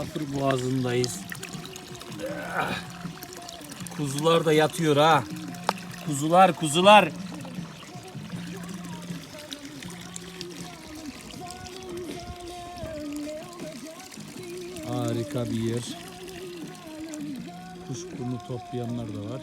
Kapır boğazındayız. Kuzular da yatıyor ha. Kuzular kuzular. Harika bir yer. Kuşburnu toplayanlar da var.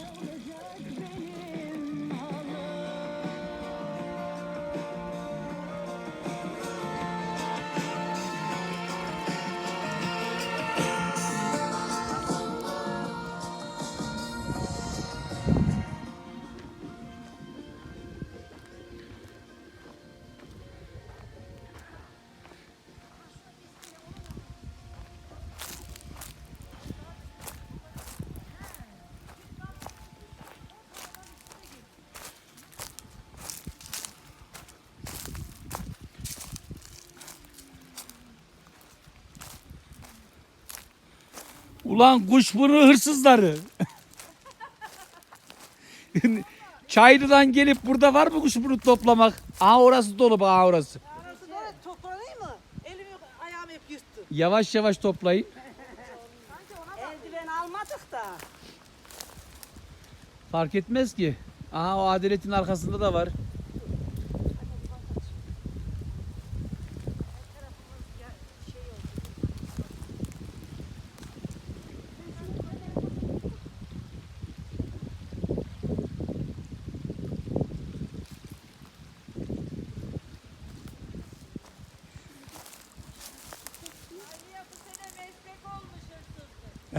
Ulan kuşburnu hırsızları. Çaylı'dan gelip burada var mı kuşburnu toplamak? Aha orası dolu bak aha orası. Arası böyle toplanayım mı? Elimi ayağımı hep yuttu. Yavaş yavaş toplayın. Eldiven almadık da. Fark etmez ki. Aha o adaletin arkasında da var.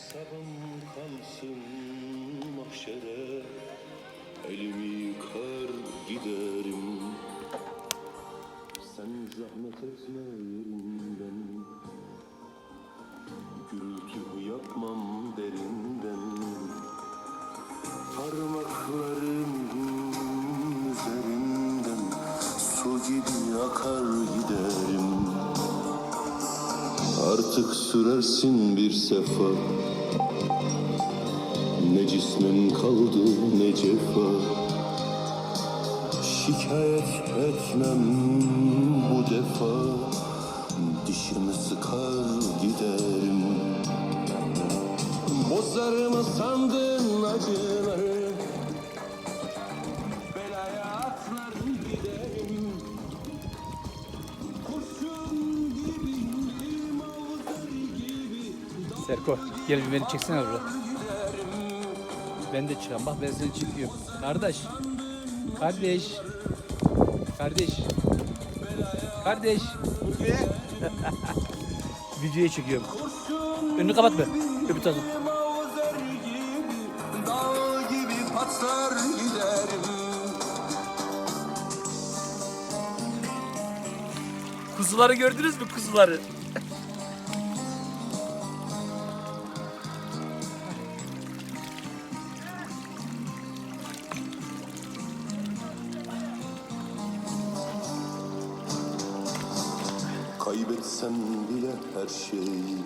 Hesabım kalsın mahşere Elimi yıkar giderim. Sen zahmet etme yerinden Gürültü yapmam derinden. Parmaklarım üzerinden Su gibi akar giderim. Artık sürersin bir sefa Ne cismin kaldı ne cefa. Şikayet etmem bu defa. Dişimi sıkar giderim. Bozar mı sandın acıları. Serko gel bir beni çeksene burada. Ben de çıkam. Bak ben seni çekiyorum. Kardeş. Kardeş. Kardeş. Kardeş. Videoyu çekiyorum. Önünü kapatma. Öbür tarafı. Kuzuları gördünüz mü kuzuları? Kaybetsem bile her şeyi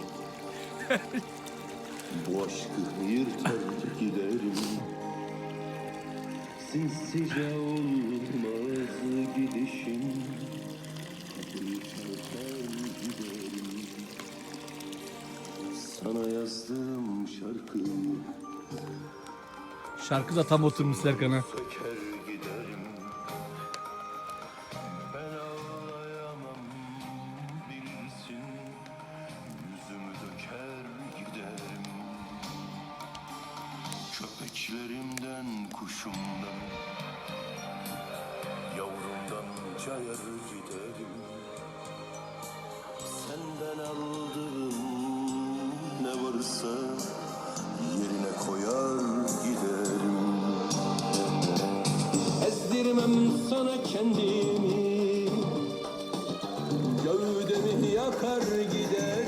Bu aşkı yırtar giderim Sinsice olmaz gidişim. Sana yazdığım şarkıyı Şarkı da tam oturmuş Serkan'a. söker giderim Köpeklerimden kuşumdan Yavrumdan cayar giderim. Senden aldığım ne varsa Yerine koyar giderim. Ezdirmem kendimi Gövdemi yakar giderim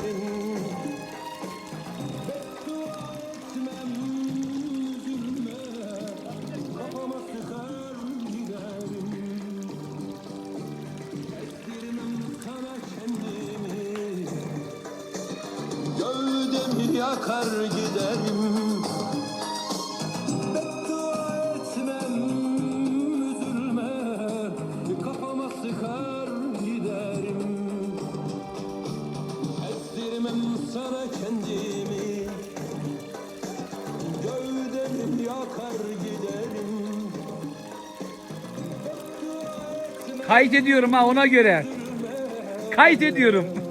yakar giderim Beddua etmem üzülme Kafama sıkar giderim Ezdirmem sana kendimi Gövdemi yakar giderim Kayıt ediyorum ha ona göre. Kayıt ediyorum.